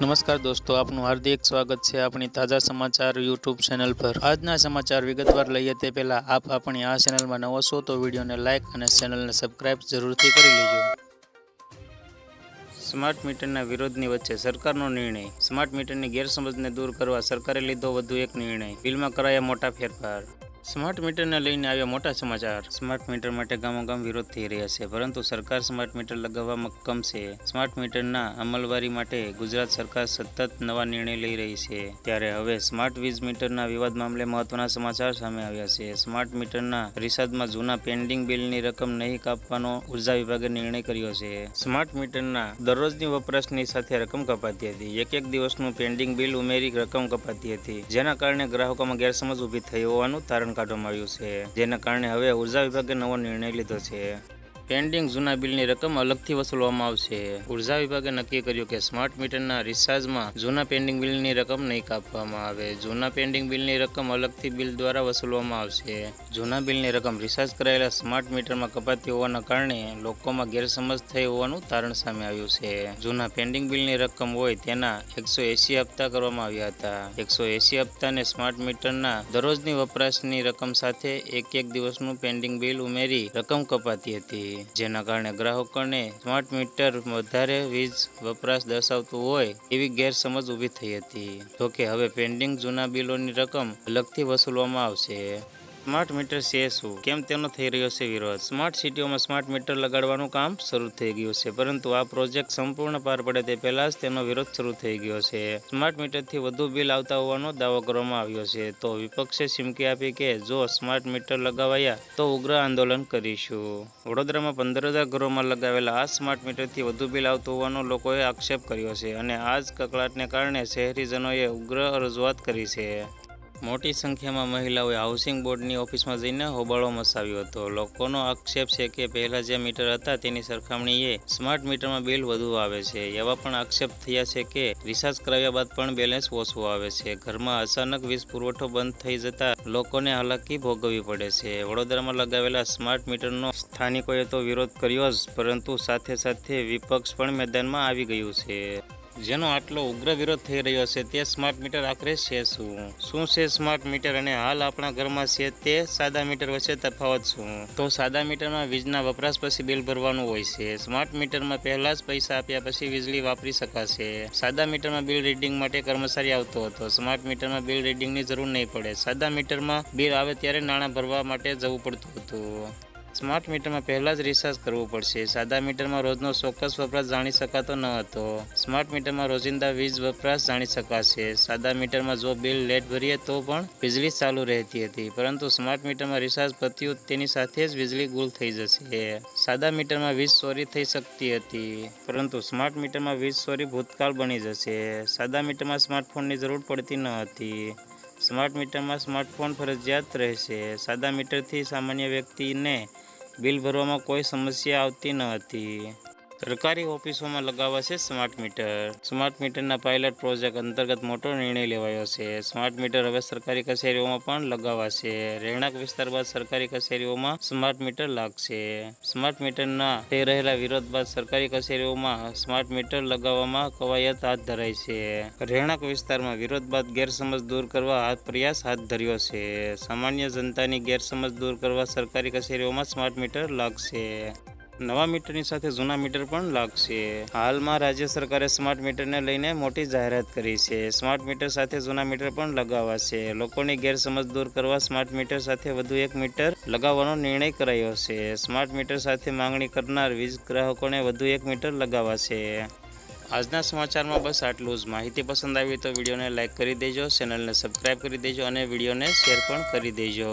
નમસ્કાર દોસ્તો, આપનું હાર્દિક સ્વાગત છે આપણી તાજા સમાચાર યુટ્યુબ ચેનલ પર. આજના સમાચાર વિગતવાર લઈએ તે પહેલા આપ આપણી આ ચેનલમાં નવો છો તો વિડીયોને લાઇક અને ચેનલને સબસ્ક્રાઇબ જરૂરથી કરી લેજો. સ્માર્ટ મીટરના વિરોધની વચ્ચે સરકારનો નિર્ણય. સ્માર્ટ મીટરની ગેરસમજને દૂર કરવા સરકારે લીધો વધુ એક નિર્ણય. બિલમાં કરાયા મોટા ફેરફાર. સ્માર્ટ મીટરને લઈને આવ્યા મોટા સમાચાર. સ્માર્ટ મીટર માટે ગામોગામ વિરોધ થઈ રહ્યા છે, પરંતુ સરકાર સ્માર્ટ મીટર લગાવવામાં કમ છે. સ્માર્ટ મીટરના અમલવારી માટે ગુજરાત સરકાર સતત નવા નિર્ણય લઈ રહી છે. ત્યારે હવે સ્માર્ટ વીજ મીટરના વિવાદ મામલે મહત્વના સમાચાર સામે આવ્યા છે. સ્માર્ટ મીટરના રિસાદમાં જૂના પેન્ડિંગ બિલની રકમ નહીં કાપવાનો ઊર્જા વિભાગે નિર્ણય કર્યો છે. સ્માર્ટ મીટરના દરરોજની વપરાશની સાથે રકમ કપાતી હતી. એક એક દિવસનું પેન્ડિંગ બિલ ઉમેરી રકમ કપાતી હતી, જેના કારણે ગ્રાહકોમાં ગેરસમજ ઊભી થઈ હોવાનું તારણ કાઢવામાં આવ્યું છે. જેના કારણે હવે ઊર્જા વિભાગે નવો નિર્ણય લીધો છે. પેન્ડિંગ જૂના બિલની રકમ અલગથી વસૂલવામાં આવશે. ઊર્જા વિભાગે નક્કી કર્યું કે સ્માર્ટ મીટરના રિચાર્જમાં જૂના પેન્ડિંગ બિલની રકમ નહીં કાપવામાં આવે. જૂના પેન્ડિંગ બિલની રકમ અલગથી બિલ દ્વારા વસૂલવામાં આવશે. જૂના બિલની રકમ રિચાર્જ કરાયેલા સ્માર્ટ મીટરમાં કપાતી હોવાના કારણે લોકોમાં ગેરસમજ થઈ હોવાનું તારણ સામે આવ્યું છે. જૂના પેન્ડિંગ બિલની રકમ હોય તેના એકસો એસી હપ્તા કરવામાં આવ્યા હતા. એકસો એસી હપ્તાને સ્માર્ટ મીટરના દરરોજની વપરાશની રકમ સાથે એક એક દિવસનું પેન્ડિંગ બિલ ઉમેરી રકમ કપાતી હતી. જેના કારણે ગ્રાહકોને સ્માર્ટ મીટર વધારે વીજ વપરાશ દર્શાવતું હોય એવી ગેરસમજ ઊભી થઈ હતી. જોકે હવે પેન્ડિંગ જૂના બિલોની રકમ અલગથી વસૂલવામાં આવશે. સ્માર્ટ મીટર છે શું? કેમ તેનો થઈ રહ્યો છે વિરોધ? સ્માર્ટ સિટીઓમાં સ્માર્ટ મીટર લગાડવાનું કામ શરૂ થઈ ગયું છે, પરંતુ આ પ્રોજેક્ટ સંપૂર્ણ પાર પડે તે પહેલા જ તેનો વિરોધ શરૂ થઈ ગયો છે. સ્માર્ટ મીટરથી વધુ બિલ આવતા હોવાનો દાવો કરવામાં આવ્યો છે, તો વિપક્ષે ચીમકી આપી કે જો સ્માર્ટ મીટર લગાવાયા તો ઉગ્ર આંદોલન કરીશું. વડોદરામાં પંદર હજાર ઘરોમાં લગાવેલા આ સ્માર્ટ મીટરથી વધુ બિલ આવતું હોવાનો લોકોએ આક્ષેપ કર્યો છે અને આ જ કકળાટને કારણે શહેરીજનોએ ઉગ્ર રજૂઆત કરી છે. મોટી સંખ્યામાં મહિલાઓએ હાઉસિંગ બોર્ડની ઓફિસમાં જઈને હોબાળો મચાવ્યો હતો. લોકોનો આક્ષેપ છે કે પહેલા જે મીટર હતા તેની સરખામણીએ સ્માર્ટ મીટરમાં બિલ વધુ આવે છે. એવા પણ આક્ષેપ થયા છે કે રિચાર્જ કરાવ્યા બાદ પણ બેલેન્સ ઓછું આવે છે. ઘરમાં અચાનક વીજ પુરવઠો બંધ થઈ જતા લોકોને હાલાકી ભોગવવી પડે છે. વડોદરામાં લગાવેલા સ્માર્ટ મીટરનો સ્થાનિકોએ તો વિરોધ કર્યો જ, પરંતુ સાથે સાથે વિપક્ષ પણ મેદાનમાં આવી ગયું છે. જેનો આટલો ઉગ્ર વિરોધ થઈ રહ્યો છે તે સ્માર્ટ મીટર આખરે છે શું? શું છે સ્માર્ટ મીટર અને હાલ આપણા ઘરમાં છે તે સાદા મીટર વચ્ચે તફાવત શું? તો સાદા મીટરમાં વીજના વપરાશ પછી બિલ ભરવાનું હોય છે. સ્માર્ટ મીટરમાં પહેલા જ પૈસા આપ્યા પછી વીજળી વાપરી શકાશે. સાદા મીટરમાં બિલ રીડિંગ માટે કર્મચારી આવતો હતો. સ્માર્ટ મીટરમાં બિલ રીડિંગની જરૂર નહીં પડે. સાદા મીટરમાં બિલ આવે ત્યારે નાણાં ભરવા માટે જવું પડતું હતું. સ્માર્ટ મીટરમાં પહેલાં જ રિચાર્જ કરવું પડશે. સાદા મીટરમાં રોજનો ચોક્કસ વપરાશ જાણી શકાતો ન હતો. સ્માર્ટ મીટરમાં રોજિંદા વીજ વપરાશ જાણી શકાશે. સાદા મીટરમાં જો બિલ લેટ ભરીએ તો પણ વીજળી ચાલુ રહેતી હતી. પરંતુ સ્માર્ટ મીટરમાં રિચાર્જ પત્યું તેની સાથે જ વીજળી ગુલ થઈ જશે. સાદા મીટરમાં વીજ ચોરી થઈ શકતી હતી. પરંતુ સ્માર્ટ મીટરમાં વીજ ચોરી ભૂતકાળ બની જશે. સાદા મીટરમાં સ્માર્ટફોનની જરૂર પડતી ન હતી. સ્માર્ટ મીટરમાં સ્માર્ટફોન ફરજિયાત રહેશે. સાદા મીટરથી સામાન્ય વ્યક્તિને બિલ ભરવામાં કોઈ સમસ્યા આવતી ન હતી. સરકારી ઓફિસોમાં લગાવાશે સ્માર્ટ મીટર. સ્માર્ટ મીટરના પાયલટ પ્રોજેક્ટ અંતર્ગત મોટો નિર્ણય લેવાયો છે. સ્માર્ટ મીટર હવે સરકારી કચેરીઓમાં પણ લગાવાશે રહેણાંક વિસ્તાર બાદ સરકારી કચેરીઓમાં સ્માર્ટ મીટર લાગશે. સ્માર્ટ મીટરના થઈ રહેલા વિરોધ બાદ સરકારી કચેરીઓમાં સ્માર્ટ મીટર લગાવવામાં કવાયત હાથ ધરાઈ છે. રહેણાંક વિસ્તારમાં વિરોધ બાદ ગેરસમજ દૂર કરવા હાથ પ્રયાસ હાથ ધર્યો છે. સામાન્ય જનતાની ગેરસમજ દૂર કરવા સરકારી કચેરીઓમાં સ્માર્ટ મીટર લાગશે. નવા મીટરની સાથે જૂના મીટર પણ લાગશે. હાલમાં રાજ્ય સરકારે સ્માર્ટ મીટરને લઈને મોટી જાહેરાત કરી છે. સ્માર્ટ મીટર સાથે જૂના મીટર પણ લગાવાશે. લોકોની ગેરસમજ દૂર કરવા સ્માર્ટ મીટર સાથે વધુ એક મીટર લગાવવાનો નિર્ણય કરાયો છે. સ્માર્ટ મીટર સાથે માંગણી કરનાર વીજ ગ્રાહકોને વધુ એક મીટર લગાવાશે. આજના સમાચારમાં બસ આટલું જ. માહિતી પસંદ આવી તો વિડીયોને લાઇક કરી દેજો, ચેનલને સબસ્ક્રાઈબ કરી દેજો અને વિડીયોને શેર પણ કરી દેજો.